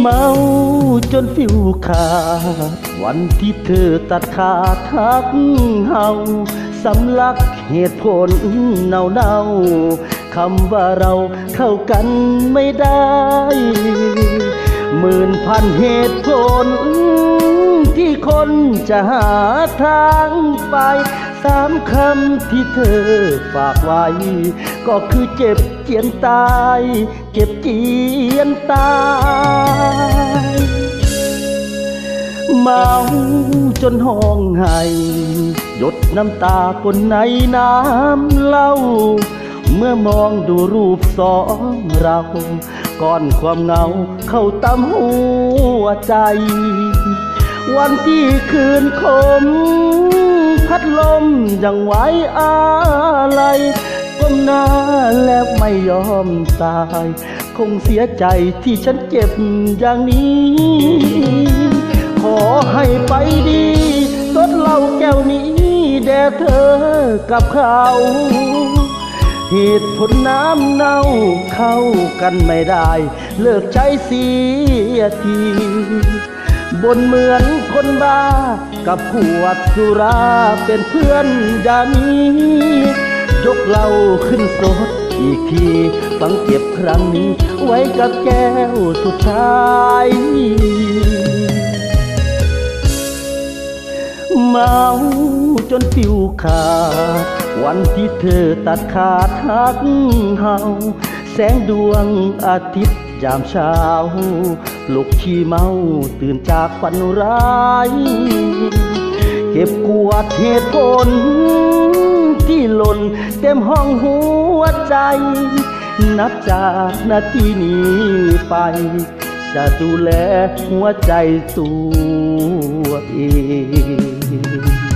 เมาจนฟิวขาดวันที่เธอตัดขาดทักเฮาสำลักเหตุผลเนาเนาคำว่าเราเข้ากันไม่ได้ หมื่นพันเหตุผลที่คนจะหาทางไป สามคำที่เธอฝากไว้ ก็คือเจ็บเจียนตาย เจ็บเจียนตายเมาจนห้องไห้หยดน้ำตาปนในน้ำเล้าเมื่อมองดูรูปสองเราก่อนความเงาเข้าตำหัวใจ วันที่คืนคม พัดลมยังไว้อะไรก้มหน้าแล้วไม่ยอมตาย คงเสียใจที่ฉันเจ็บอย่างนี้ ขอให้ไปดีสดเหล้าแก้วนี้แด่เธอกับเขาเหตุผลน้ำเน่าเข้ากันไม่ได้ เลิกใช้เสียที บนเหมือนคนบ้า กับขวดสุราเป็นเพื่อนยามี ยกเหล้าขึ้นสดอีกทีฟังเก็บครั้งนี้ ไว้กับแก้วสุดท้าย เมาจนฟิวขาด วันที่เธอตัดขาดหักเฮาแสงดวงอาทิตย์ ยามเช้าลุกขี้เมาตื่นจากฝันร้าย เก็บกวาดเหตุผล ที่หล่นเต็มห้องหัวใจ นับจากนาทีนี้ไป จะดูแลหัวใจตัวเอง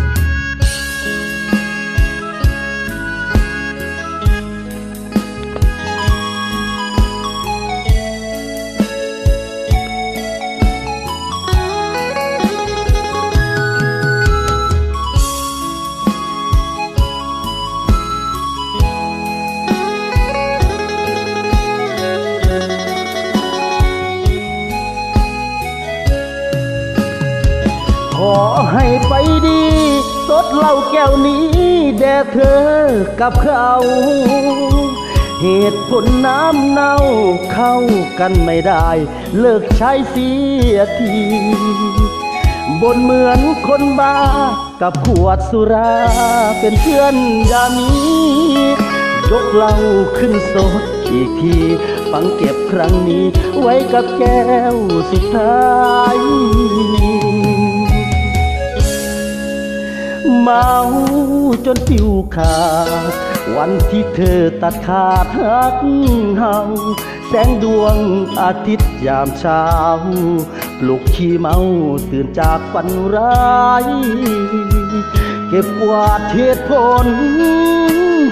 อให้ไปดี สดเหล้าแก้วนี้แด่เธอกับเขาเหตุผลน้ำเน่าเข้ากันไม่ได้ เลิกใช้เสียทีบนเหมือนคนบ้า กับขวดสุราเป็นเพื่อนยามียกเหล้าขึ้นสดอีกทีฟังเก็บครั้งนี้ ไว้กับแก้วสุดท้าย เมาจนผิวขาดวันที่เธอตัดขาดหักเฮาแสงดวงอาทิตย์ยามเช้า ปลุกขี้เมาตื่นจากฝันร้าย เก็บกวาดเหตุผล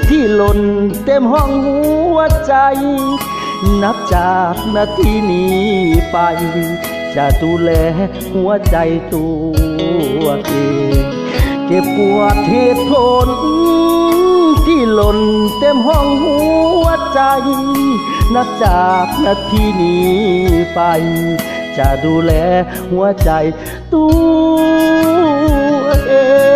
ที่หล่นเต็มห้องหัวใจ นับจากนาทีนี้ไป จะดูแลหัวใจตัวเอง จ็บปวดเหตุผลที่หล่นเต็มห้องหัวใจ นับจากนาทีนี้ไป จะดูแลหัวใจตัวเอง